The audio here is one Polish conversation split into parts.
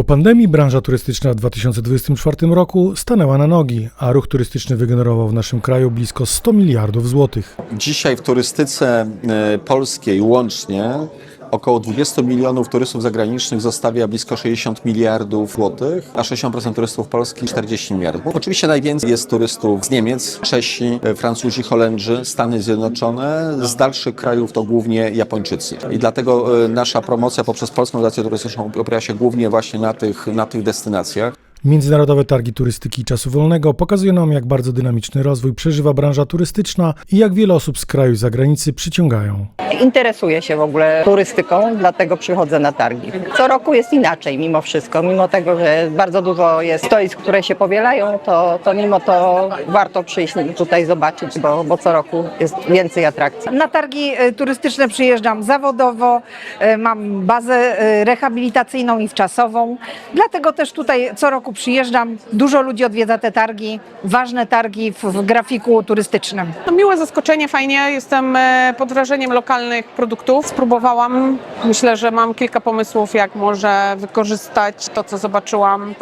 Po pandemii branża turystyczna w 2024 roku stanęła na nogi, a ruch turystyczny wygenerował w naszym kraju blisko 100 miliardów złotych. Dzisiaj w turystyce e, polskiej łącznie około 20 milionów turystów zagranicznych zostawia blisko 60 miliardów złotych, a 60% turystów polskich 40 miliardów. Oczywiście najwięcej jest turystów z Niemiec, Czesi, e, Francuzi, Holendrzy, Stany Zjednoczone, z dalszych krajów to głównie Japończycy. I dlatego e, nasza promocja poprzez Polską Organizację Turystyczną opiera się głównie właśnie na tych, na tych destynacjach. Międzynarodowe targi turystyki i czasu wolnego pokazują nam, jak bardzo dynamiczny rozwój przeżywa branża turystyczna i jak wiele osób z kraju i zagranicy przyciągają. Interesuję się w ogóle turystyką, dlatego przychodzę na targi. Co roku jest inaczej mimo wszystko, mimo tego, że bardzo dużo jest stoisk, które się powielają, to, to mimo to warto przyjść tutaj zobaczyć, bo, bo co roku jest więcej atrakcji. Na targi e, turystyczne przyjeżdżam zawodowo, e, mam bazę e, rehabilitacyjną i wczasową, dlatego też tutaj co roku przyjeżdżam. Dużo ludzi odwiedza te targi, ważne targi w, w grafiku turystycznym. No, miłe zaskoczenie, fajnie. Jestem e, pod wrażeniem lokalnych produktów. Spróbowałam. Myślę, że mam kilka pomysłów, jak może wykorzystać to, co zobaczyłam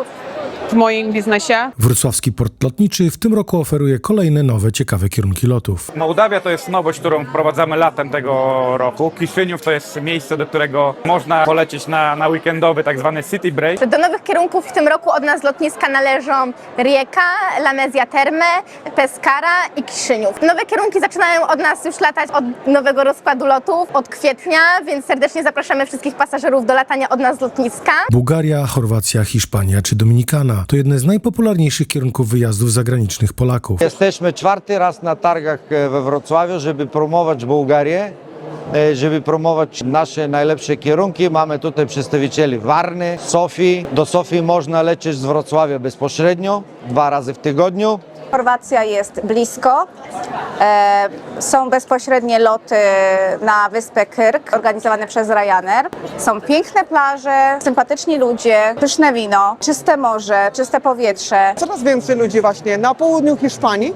w moim biznesie. Wrocławski Port Lotniczy w tym roku oferuje kolejne nowe, ciekawe kierunki lotów. Mołdawia to jest nowość, którą wprowadzamy latem tego roku. Kiszyniów to jest miejsce, do którego można polecieć na, na weekendowy tak zwany city break. Do nowych kierunków w tym roku od nas lotniska należą Rijeka, Lamezja Terme, Pescara i Kiszyniów. Nowe kierunki zaczynają od nas już latać od nowego rozkładu lotów, od kwietnia, więc serdecznie zapraszamy wszystkich pasażerów do latania od nas z lotniska. Bułgaria, Chorwacja, Hiszpania czy Dominikana to jedne z najpopularniejszych kierunków wyjazdów zagranicznych Polaków. Jesteśmy czwarty raz na targach e, we Wrocławiu, żeby promować Bułgarię, e, żeby promować nasze najlepsze kierunki. Mamy tutaj przedstawicieli Warny, Sofii. Do Sofii można lecieć z Wrocławia bezpośrednio, dwa razy w tygodniu. Chorwacja jest blisko. E, są bezpośrednie loty na wyspę Kyrk organizowane przez Ryanair. Są piękne plaże, sympatyczni ludzie, pyszne wino, czyste morze, czyste powietrze. Coraz więcej ludzi właśnie na południu Hiszpanii,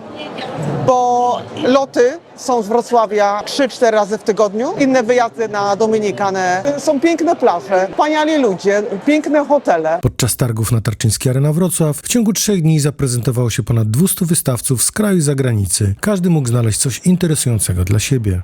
bo loty są z Wrocławia 3-4 razy w tygodniu. Inne wyjazdy na Dominikanę. Są piękne plaże, wspaniali ludzie, piękne hotele. Podczas targów na Tarczyńskiej Arena Wrocław w ciągu trzech dni zaprezentowało się ponad 200 wystawców z kraju i zagranicy. Każdy mógł znaleźć coś interesującego dla siebie.